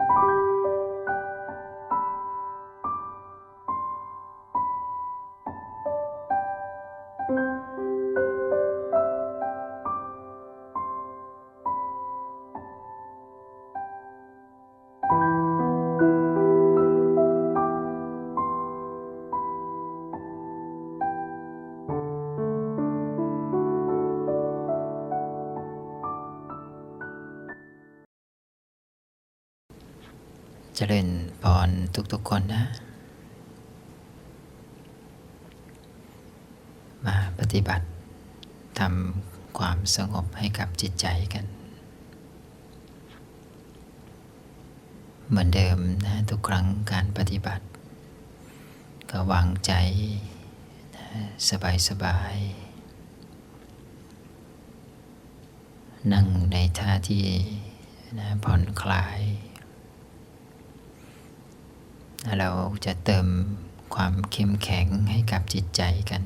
เจ ริญพรทุกๆคนนะ มาปฏิบัติทำความสงบให้กับจิตใจกัน เหมือนเดิมนะทุกครั้งการปฏิบัติ ก็วางใจนะสบายๆนั่งในท่าที่นะผ่อนคลาย เราจะเติมความเข้มแข็งให้กับจิตใจกัน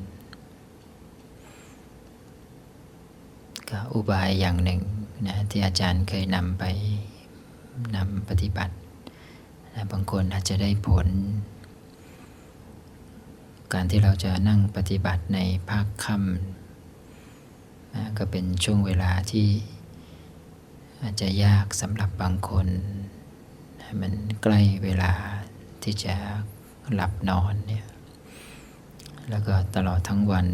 ก็อุบายอย่างหนึ่งนะที่อาจารย์เคยนำไปนำปฏิบัตินะบางคนอาจจะได้ผล การที่เราจะนั่งปฏิบัติในภาคค่ำนะก็เป็นช่วงเวลาที่อาจจะยากสำหรับบางคนนะมันใกล้เวลา ที่จะหลับนอนเนี่ยแล้วก็ตลอดทั้งวัน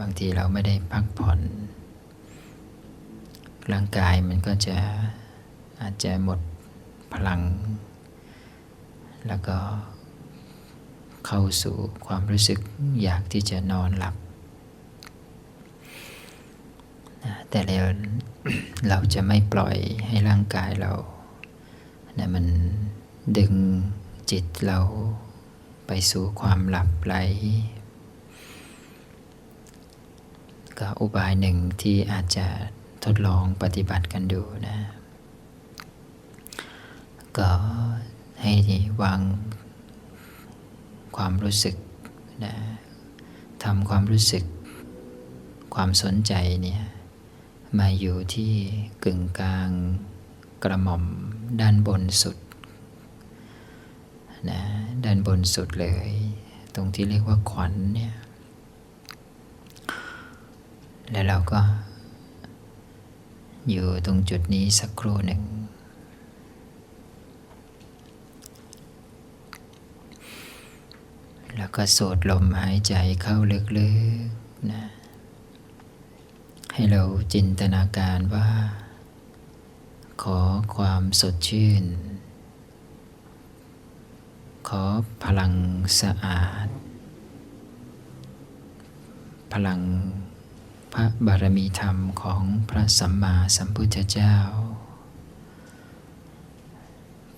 บางทีเราไม่ได้พักผ่อน ร่างกายมันก็จะอาจจะหมดพลัง แล้วก็เข้าสู่ความรู้สึกอยากที่จะนอนหลับ แต่แล้วเราจะไม่ปล่อยให้ร่างกายเรานะมันดึง จิตเราไปสู่ความหลับไหล ก็อุบายหนึ่งที่อาจจะทดลองปฏิบัติกันดูนะ ก็ให้วางความรู้สึกนะทำความรู้สึก ความสนใจเนี่ยมาอยู่ที่กึ่งกลางกระหม่อมด้านบนสุด นะด้านบนสุดเลย ตรงที่เรียกว่าขวัญเนี่ย แล้วเราก็อยู่ตรงจุดนี้สักครู่หนึ่ง แล้วก็สูดลมหายใจเข้าลึกๆนะให้เราจินตนาการว่า ขอความสดชื่น ขอพลังสะอาด พลังพระบารมีธรรมของพระสัมมาสัมพุทธเจ้า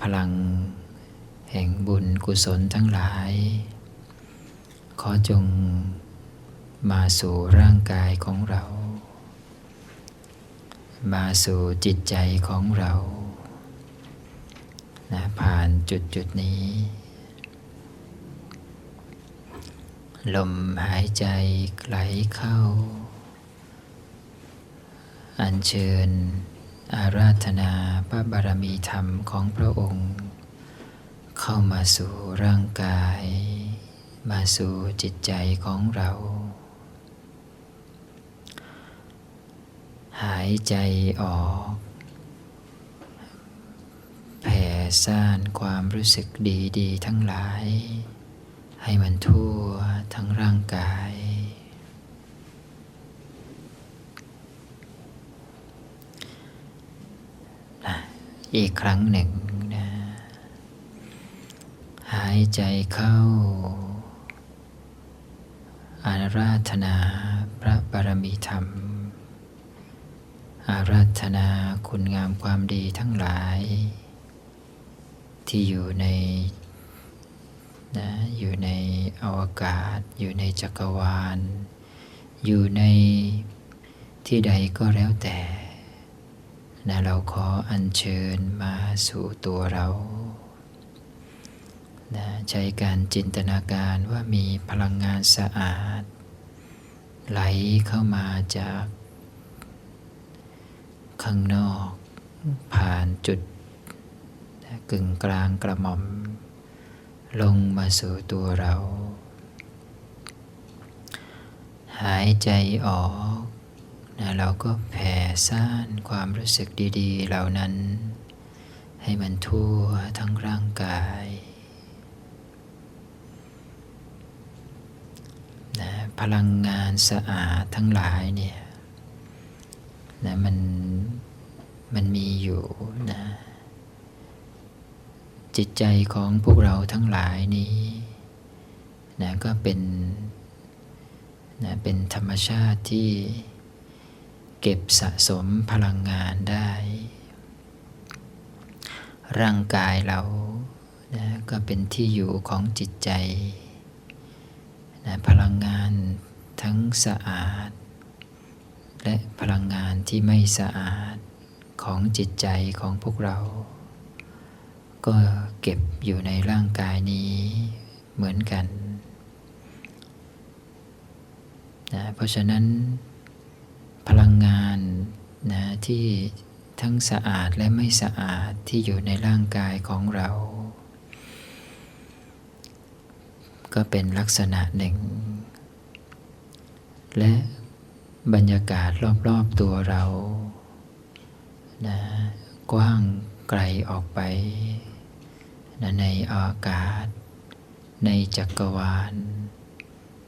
พลังแห่งบุญกุศลทั้งหลาย ขอจงมาสู่ร่างกายของเรา มาสู่จิตใจของเรานะผ่านจุดจุดนี้ ลมหายใจไหลเข้า อัญเชิญ อาราธนาพระบารมีธรรมของพระองค์ เข้ามาสู่ร่างกาย มาสู่จิตใจของเรา หายใจออกแผ่ซ่านความรู้สึกดีๆ ทั้งหลาย ให้มันทั่วทั้งร่างกาย อีกครั้งหนึ่งนะหายใจเข้า อาราธนาพระบารมีธรรม อาราธนาคุณงามความดีทั้งหลาย ที่อยู่ใน นะอยู่ในอวกาศ อยู่ในจักรวาล อยู่ในที่ใดก็แล้วแต่นะเราขออัญเชิญมาสู่ตัวเรานะใช้การจินตนาการว่ามีพลังงานสะอาด ไหลเข้ามาจาก ข้างนอก ผ่านจุดกึ่งกลางกระหม่อม ลงมาสู่ตัวเรา หายใจออกนะเราก็แผ่ซ่านความรู้สึกดีๆ เหล่านั้น ให้มันทั่วทั้งร่างกายนะพลังงานสะอาดทั้งหลายเนี่ยนะมันมันมีอยู่นะ จิตใจของพวกเราทั้งหลายนี้นะก็เป็นนะเป็นธรรมชาติที่เก็บสะสมพลังงานได้ ร่างกายเรานะก็เป็นที่อยู่ของจิตใจนะพลังงานทั้งสะอาด และพลังงานที่ไม่สะอาดของจิตใจของพวกเรา ก็เก็บอยู่ในร่างกายนี้เหมือนกันนะเพราะฉะนั้นพลังงานนะที่ทั้งสะอาดและไม่สะอาดที่อยู่ในร่างกายของเรา ก็เป็นลักษณะหนึ่ง และบรรยากาศรอบๆตัวเรานะกว้างไกลออกไป นะในอากาศ ในจักรวาล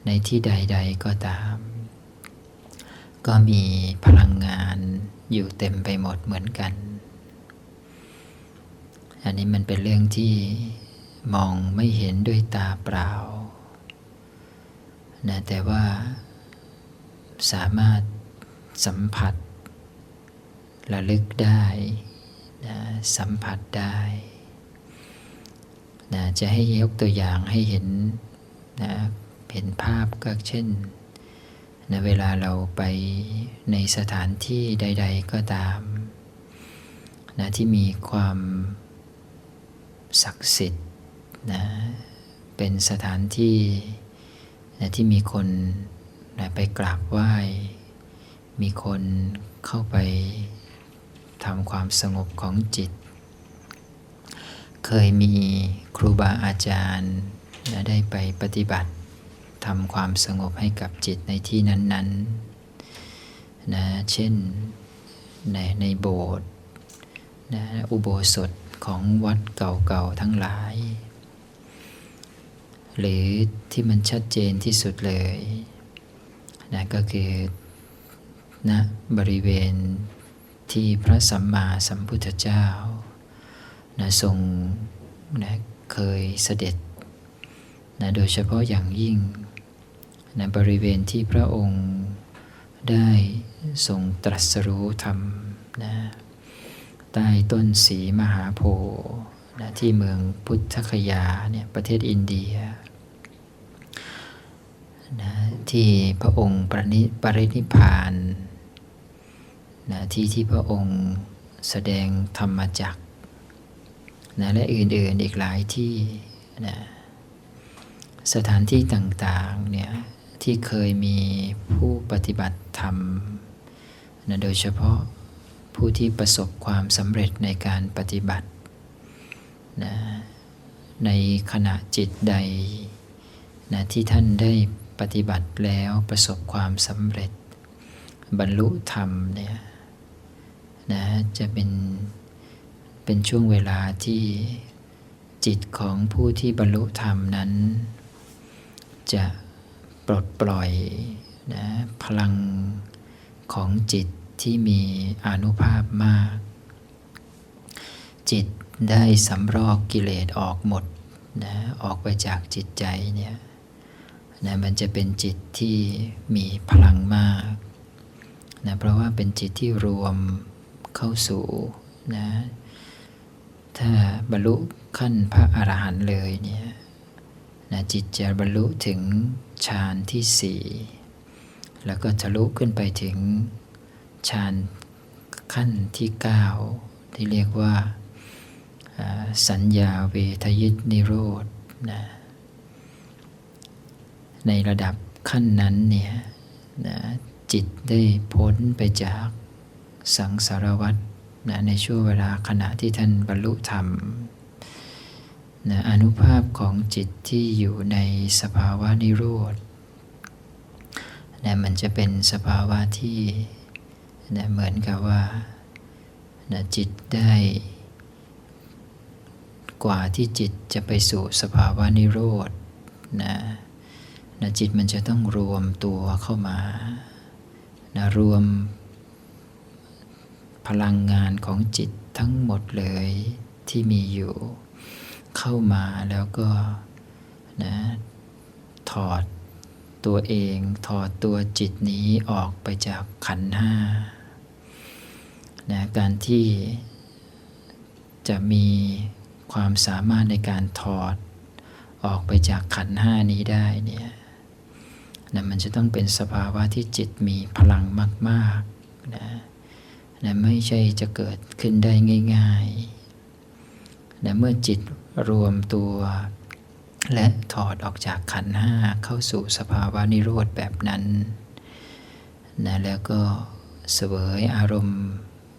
ในที่ใด ๆก็ตาม ก็มีพลังงานอยู่เต็มไปหมดเหมือนกัน อันนี้มันเป็นเรื่องที่มองไม่เห็นด้วยตาเปล่า นะแต่ว่าสามารถสัมผัส ระลึกได้นะสัมผัสได้ นะจะให้ยกตัวอย่างให้เห็นนะเห็นภาพก็เช่นนะเวลาเราไปในสถานที่ใด ๆ ก็ตามนะที่มีความศักดิ์สิทธิ์นะเป็นสถานที่นะที่มีคนนะไปกราบไหว้ มีคนเข้าไปทำความสงบของจิต เคยมีครูบาอาจารย์นะได้ไปปฏิบัติทำความสงบให้กับจิตในที่นั้นๆนะเช่นในในโบสถ์นะอุโบสถของวัดเก่าๆทั้งหลาย หรือที่มันชัดเจนที่สุดเลยนะก็คือณนะบริเวณที่พระสัมมาสัมพุทธเจ้า นะทรงนะเคยเสด็จนะโดยเฉพาะอย่างยิ่งนะบริเวณที่พระองค์ได้ทรงตรัสรู้ธรรมนะใต้ต้นสีมหาโพธิ์นะที่เมืองพุทธคยาเนี่ยประเทศอินเดียนะที่พระองค์ปริปรินิพานนะที่ที่พระองค์แสดงธรรมจัก นะและอื่นๆอีกหลายที่นะสถานที่ต่างๆเนี่ยที่เคยมีผู้ปฏิบัติธรรมนะโดยเฉพาะผู้ที่ประสบความสำเร็จในการปฏิบัตินะในขณะจิตใดนะที่ท่านได้ปฏิบัติแล้วประสบความสำเร็จ บรรลุธรรมเนี่ยนะจะเป็น เป็นช่วงเวลาที่จิตของผู้ที่บรรลุธรรมนั้น จะปลดปล่อยนะพลังของจิตที่มีอนุภาพมาก จิตได้สำรอกกิเลสออกหมดนะออกไปจากจิตใจเนี่ยนะมันจะเป็นจิตที่มีพลังมากนะเพราะว่าเป็นจิตที่รวมเข้าสู่นะ ถ้าบรรลุขั้นพระอรหันต์เลยเนี่ยนะจิตจะบรรลุถึงฌานที่สี่แล้วก็ทะลุขึ้นไปถึงฌานขั้นที่เก้าที่เรียกว่าสัญญาเวทยิตนิโรธนะในระดับขั้นนั้นเนี่ยนะจิตได้พ้นไปจากสังสารวัฏ นะในช่วงเวลาขณะที่ท่านบรรลุธรรมนะอนุภาพของจิตที่อยู่ในสภาวะนิโรธนะมันจะเป็นสภาวะที่นะเหมือนกับว่านะจิตได้ กว่าที่จิตจะไปสู่สภาวะนิโรธนะนะจิตมันจะต้องรวมตัวเข้ามานะรวม พลังงานของจิตทั้งหมดเลยที่มีอยู่ เข้ามาแล้วก็นะถอดตัวเองถอดตัวจิตนี้ออกไปจากขันห้านะการที่จะมีความสามารถในการถอดออกไปจากขันห้านี้ได้เนี่ยนะมันจะต้องเป็นสภาวะที่จิตมีพลังมากๆนะ นะไม่ใช่จะเกิดขึ้นได้ง่ายๆนะเมื่อจิตรวมตัว และถอดออกจากขันห้าเข้าสู่สภาวะนิโรธแบบนั้นนะแล้วก็เสวยอารมณ์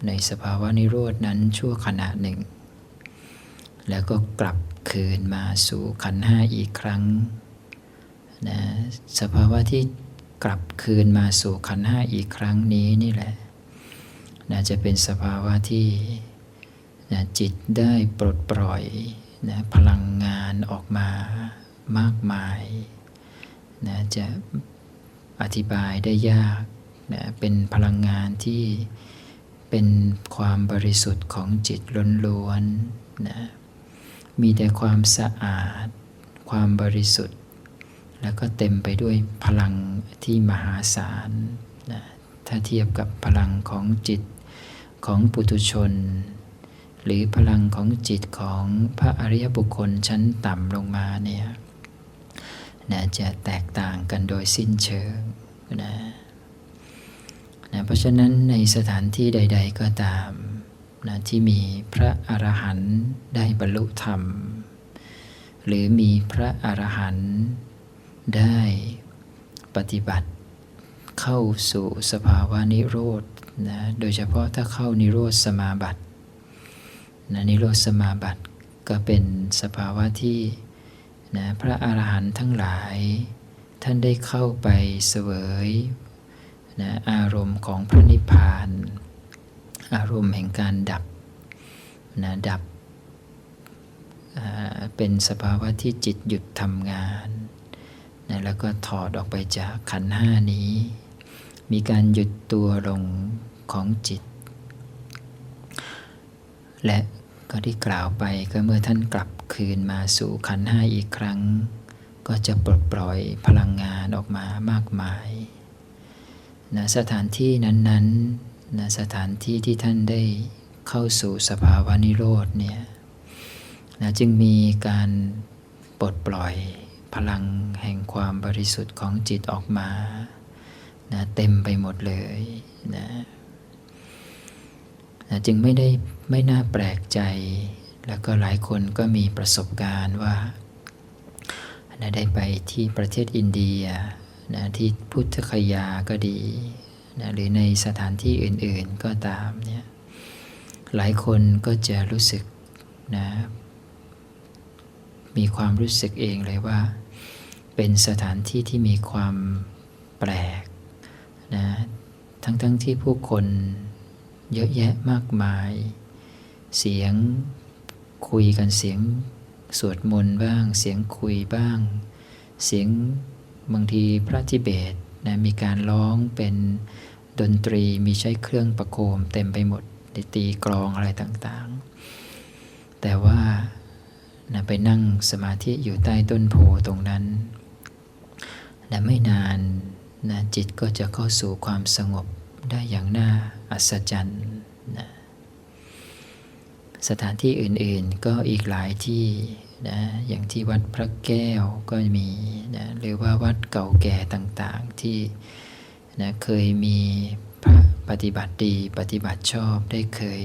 ในสภาวะนิโรธนั้นชั่วขณะหนึ่ง แล้วก็กลับคืนมาสู่ขันห้าอีกครั้งนะสภาวะที่กลับคืนมาสู่ขันห้าอีกครั้งนี้นี่แหละ นะจะเป็นสภาวะที่นะจิตได้ปลดปล่อยนะพลังงานออกมามากมายนะจะอธิบายได้ยากนะเป็นพลังงานที่เป็นความบริสุทธิ์ของจิตล้วนๆนะมีแต่ความสะอาด ความบริสุทธิ์ แล้วก็เต็มไปด้วยพลังที่มหาศาลนะ ถ้าเทียบกับพลังของจิตของปุถุชน หรือพลังของจิตของพระอริยบุคคลชั้นต่ำลงมาเนี่ยนะจะแตกต่างกันโดยสิ้นเชิงนะนะเพราะฉะนั้นในสถานที่ใด ๆ ก็ตามนะที่มีพระอรหันต์ได้บรรลุธรรม หรือมีพระอรหันต์ได้ปฏิบัติ เข้าสู่สภาวะนิโรธนะโดยเฉพาะถ้าเข้านิโรธสมาบัตินะนิโรธสมาบัติก็เป็นสภาวะที่นะพระอาหารหันต์ทั้งหลาย ท่านได้เข้าไปเสวยนะอารมณ์ของพระนิพพาน อารมณ์แห่งการดับนะดับเป็นสภาวะที่จิตหยุดทำงานนะแล้วก็ถอดออกไปจากขันห้านี้ มีการหยุดตัวลงของจิต และก็ที่กล่าวไปก็เมื่อท่านกลับคืนมาสู่ขันห้าอีกครั้ง ก็จะปลดปล่อยพลังงานออกมามากมายนะสถานที่นั้นๆนะสถานที่ที่ท่านได้เข้าสู่สภาวะนิโรธเนี่ยนะจึงมีการปลดปล่อยพลังแห่งความบริสุทธิ์ของจิตออกมา นะเต็มไปหมดเลยนะนะจึงไม่ได้ไม่น่าแปลกใจ แล้วก็หลายคนก็มีประสบการณ์ว่านะได้ไปที่ประเทศอินเดียนะที่พุทธคยาก็ดีนะหรือในสถานที่อื่นๆก็ตามเนี่ยหลายคนก็จะรู้สึกนะมีความรู้สึกเองเลยว่า เป็นสถานที่ที่มีความแปลก นะทั้งๆทที่ผู้คนเยอะแยะมากมาย เสียงคุยกันเสียงสวดมนต์บ้าง เสียงคุยบ้าง เสียงบางทีพระทิเบตนะมีการร้องเป็นดนตรีมีใช้เครื่องประโคมเต็มไปหมดตีกลองอะไรต่างๆ แต่ว่านะไปนั่งสมาธิอยู่ใต้ต้นโพตรงนั้นนะไม่นาน นะจิตก็จะเข้าสู่ความสงบได้อย่างน่าอัศจรรย์นะสถานที่อื่นๆก็อีกหลายที่นะอย่างที่วัดพระแก้วก็มีนะหรือว่าวัดเก่าแก่ต่างๆที่นะเคยมีพระปฏิบัติดีปฏิบัติชอบได้เคย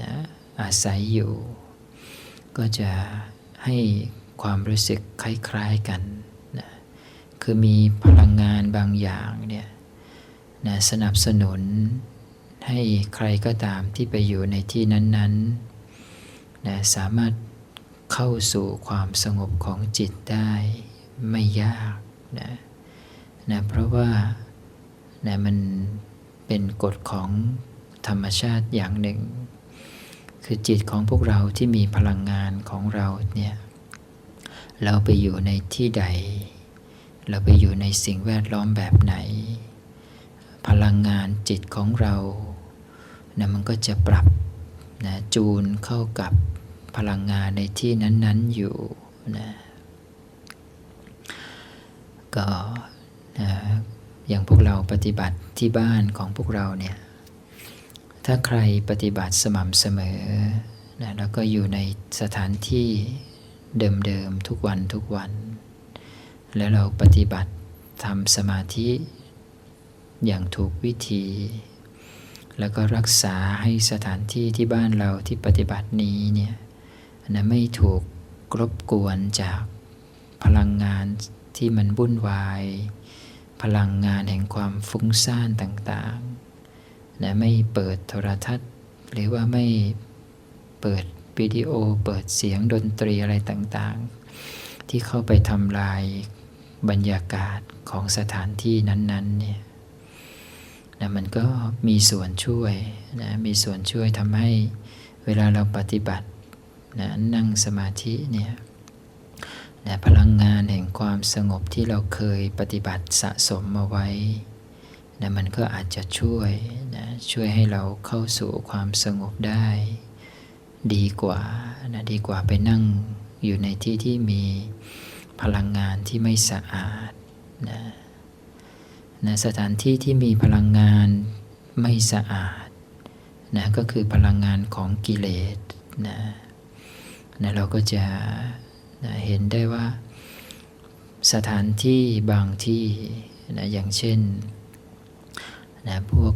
นะอาศัยอยู่ ก็จะให้ความรู้สึกคล้าย ๆกัน คือมีพลังงานบางอย่างเนี่ยนะสนับสนุนให้ใครก็ตามที่ไปอยู่ในที่นั้นๆนะสามารถเข้าสู่ความสงบของจิตได้ไม่ยากนะนะเพราะว่านะมันเป็นกฎของธรรมชาติอย่างหนึ่ง คือจิตของพวกเราที่มีพลังงานของเราเนี่ยเราไปอยู่ในที่ใด เราไปอยู่ในสิ่งแวดล้อมแบบไหน พลังงานจิตของเรานะมันก็จะปรับนะจูนเข้ากับพลังงานในที่นั้น ๆอยู่นะก็นะอย่างพวกเราปฏิบัติที่บ้านของพวกเราเนี่ยถ้าใครปฏิบัติสม่ำเสมอนะแล้วก็อยู่ในสถานที่เดิมๆทุกวันทุกวัน แล้วเราปฏิบัติทำสมาธิอย่างถูกวิธี แล้วก็รักษาให้สถานที่ที่บ้านเราที่ปฏิบัตินี้เนี่ยนะไม่ถูกรบกวนจากพลังงานที่มันวุ่นวาย พลังงานแห่งความฟุ้งซ่านต่างๆนะไม่เปิดโทรทัศน์ หรือว่าไม่เปิดวิดีโอ เปิดเสียงดนตรีอะไรต่างๆ ที่เข้าไปทำลาย บรรยากาศของสถานที่นั้นๆเนี่ยนะมันก็มีส่วนช่วยนะมีส่วนช่วยทำให้เวลาเราปฏิบัตินะนั่งสมาธิเนี่ยนะพลังงานแห่งความสงบที่เราเคยปฏิบัติสะสมมาไว้นะมันก็อาจจะช่วยนะช่วยให้เราเข้าสู่ความสงบได้ ดีกว่านะดีกว่าไปนั่งอยู่ในที่ที่มี พลังงานที่ไม่สะอาดนะนะสถานที่ที่มีพลังงานไม่สะอาดนะก็คือพลังงานของกิเลสนะนะเราก็จะนะเห็นได้ว่า สถานที่บางที่นะอย่างเช่นนะพวก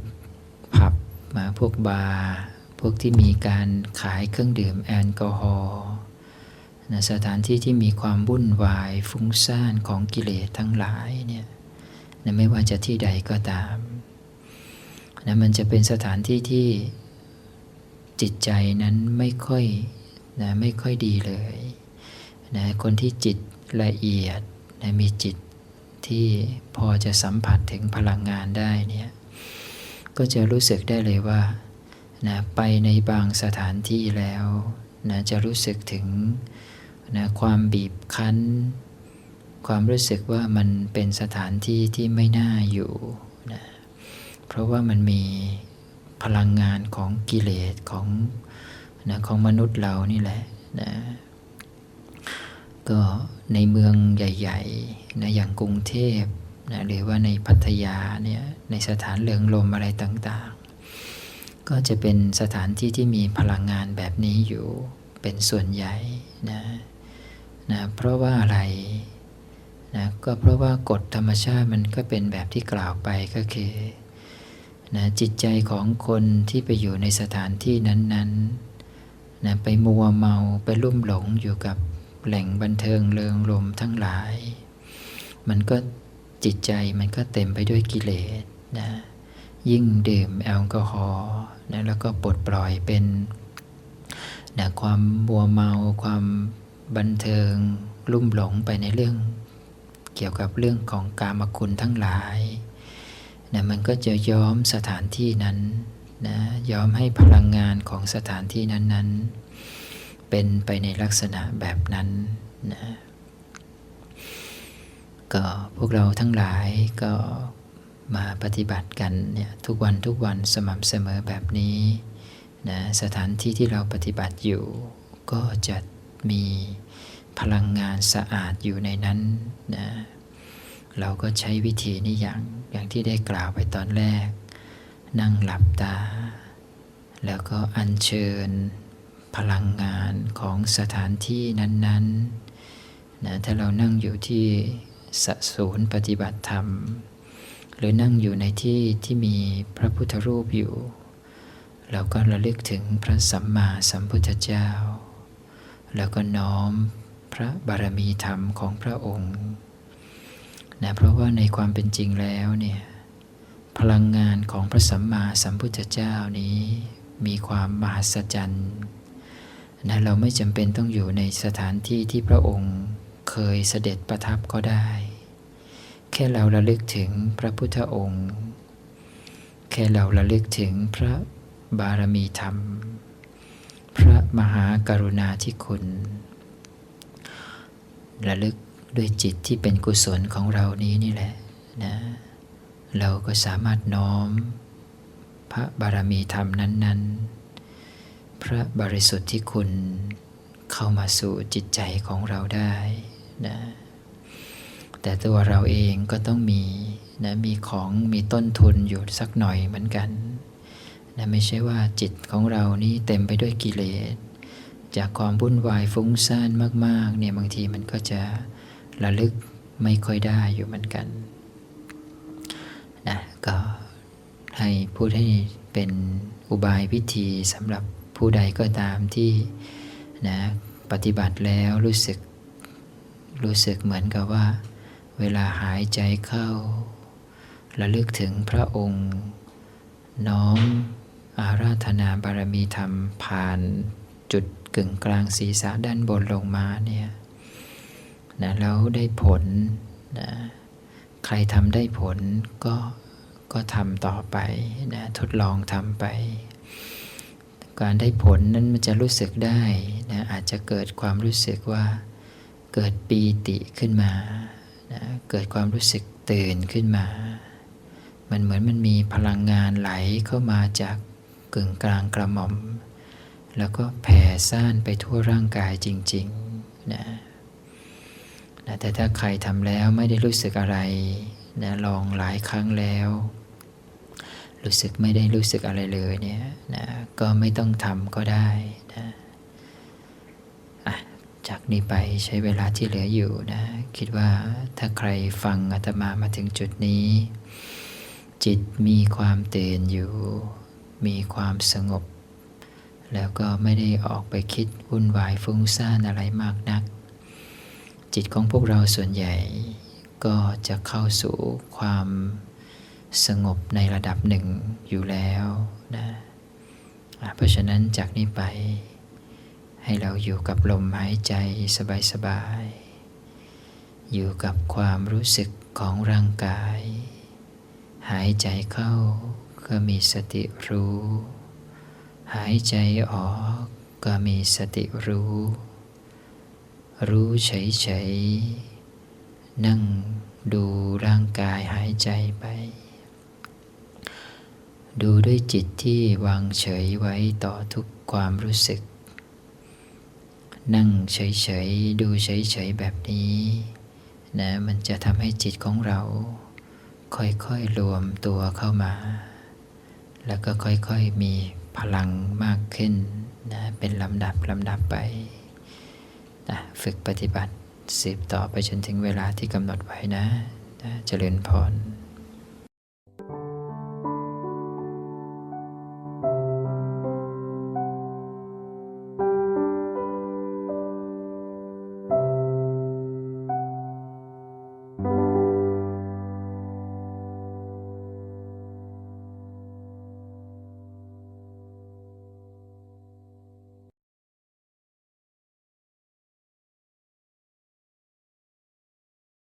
ผับมาพวกบาร์พวกที่มีการขายเครื่องดื่มแอลกอฮอล์ นะสถานที่ที่มีความวุ่นวายฟุ้งซ่านของกิเลสทั้งหลายเนี่ยนะไม่ว่าจะที่ใดก็ตามนะมันจะเป็นสถานที่ที่จิตใจนั้นไม่ค่อยนะไม่ค่อยดีเลยนะคนที่จิตละเอียดนะมีจิตที่พอจะสัมผัสถึงพลังงานได้เนี่ยก็จะรู้สึกได้เลยว่านะไปในบางสถานที่แล้วนะจะรู้สึกถึง นะความบีบคั้น ความรู้สึกว่ามันเป็นสถานที่ที่ไม่น่าอยู่นะเพราะว่ามันมีพลังงานของกิเลสของนะของมนุษย์เรานี่แหละนะก็ในเมืองใหญ่ๆนะอย่างกรุงเทพนะหรือว่าในพัทยาเนี่ยในสถานเรืองลมอะไรต่างๆ ก็จะเป็นสถานที่ที่มีพลังงานแบบนี้อยู่เป็นส่วนใหญ่นะ นะเพราะว่าอะไรนะก็เพราะว่ากฎธรรมชาติมันก็เป็นแบบที่กล่าวไปก็คือนะจิตใจของคนที่ไปอยู่ในสถานที่นั้นๆนะไปมัวเมาไปลุ่มหลงอยู่กับแหล่งบันเทิงเริงลมทั้งหลาย มันก็จิตใจมันก็เต็มไปด้วยกิเลสนะยิ่งดื่มแอลกอฮอล์นะแล้วก็ปลดปล่อยเป็นนะความมัวเมาความ บันเทิงลุ่มหลงไปในเรื่อง เกี่ยวกับเรื่องของกามคุณทั้งหลายนะมันก็จะย้อมสถานที่นั้นนะย้อมให้พลังงานของสถานที่นั้นๆ เป็นไปในลักษณะแบบนั้นนะก็พวกเราทั้งหลายก็มาปฏิบัติกันเนี่ยทุกวันทุกวันสม่ำเสมอแบบนี้นะสถานที่ที่เราปฏิบัติอยู่ก็จะ มีพลังงานสะอาดอยู่ในนั้นนะเราก็ใช้วิธีนี้อย่างอย่างที่ได้กล่าวไปตอนแรก นั่งหลับตา แล้วก็อัญเชิญพลังงานของสถานที่นั้นๆนะถ้าเรานั่งอยู่ที่สศูนย์ปฏิบัติธรรม หรือนั่งอยู่ในที่ที่มีพระพุทธรูปอยู่ เราก็ระลึกถึงพระสัมมาสัมพุทธเจ้า แล้วก็น้อมพระบารมีธรรมของพระองค์นะเพราะว่าในความเป็นจริงแล้วเนี่ยพลังงานของพระสัมมาสัมพุทธเจ้านี้มีความมหัศจรรย์นะเราไม่จำเป็นต้องอยู่ในสถานที่ที่พระองค์เคยเสด็จประทับก็ได้ แค่เราระลึกถึงพระพุทธองค์ แค่เราระลึกถึงพระบารมีธรรม ระมหากรุณาธิคุณ ระลึกด้วยจิตที่เป็นกุศลของเรานี้นี่แหละนะเราก็สามารถน้อม พระบารมีธรรมนั้น ๆ พระบริสุทธิ์ที่คุณเข้ามาสู่จิตใจของเราได้นะแต่ตัวเราเองก็ต้องมีนะมีของมีต้นทุนอยู่สักหน่อยเหมือนกัน นะไม่ใช่ว่าจิตของเรานี่เต็มไปด้วยกิเลส จากความวุ่นวายฟุ้งซ่านมากๆเนี่ยบางทีมันก็จะระลึกไม่ค่อยได้อยู่เหมือนกันนะก็ให้พูดให้เป็นอุบายวิธีสำหรับผู้ใดก็ตามที่นะปฏิบัติแล้วรู้สึกรู้สึกเหมือนกับว่า เวลาหายใจเข้า ระลึกถึงพระองค์ น้อม อาราธนาบารมีธรรมผ่านจุดกึ่งกลางศีรษะด้านบนลงมาเนี่ยนะแล้วได้ผลนะใครทำได้ผลก็ก็ทำต่อไปนะทดลองทำไป การได้ผลนั้นมันจะรู้สึกได้นะอาจจะเกิดความรู้สึกว่าเกิดปีติขึ้นมานะเกิดความรู้สึกตื่นขึ้นมา มันเหมือนมันมีพลังงานไหลเข้ามาจาก กึ่งกลางกระหม่อม แล้วก็แผ่ซ่านไปทั่วร่างกายจริงๆนะนะแต่ถ้าใครทำแล้วไม่ได้รู้สึกอะไรนะลองหลายครั้งแล้ว รู้สึกไม่ได้รู้สึกอะไรเลยเนี่ยนะก็ไม่ต้องทำก็ได้นะจากนี้ไปใช้เวลาที่เหลืออยู่นะ คิดว่าถ้าใครฟังอาตมามาถึงจุดนี้ จิตมีความเตื่นอยู่ มีความสงบ แล้วก็ไม่ได้ออกไปคิดวุ่นวายฟุ้งซ่านอะไรมากนัก จิตของพวกเราส่วนใหญ่ก็จะเข้าสู่ความสงบในระดับหนึ่งอยู่แล้วนะเพราะฉะนั้นจากนี้ไปให้เราอยู่กับลมหายใจสบายๆ อยู่กับความรู้สึกของร่างกาย หายใจเข้า ก็มีสติรู้ หายใจออกก็มีสติรู้ รู้เฉยๆ นั่งดูร่างกายหายใจไป ดูด้วยจิตที่วางเฉยไว้ต่อทุกความรู้สึก นั่งเฉยๆ ดูเฉยๆ แบบนี้นะมันจะทำให้จิตของเรา ค่อยๆ รวมตัวเข้ามา แล้วก็ค่อยๆมีพลังมากขึ้นนะเป็นลำดับลำดับไปนะฝึกปฏิบัติสืบต่อไปจนถึงเวลาที่กำหนดไว้นะนะเจริญพร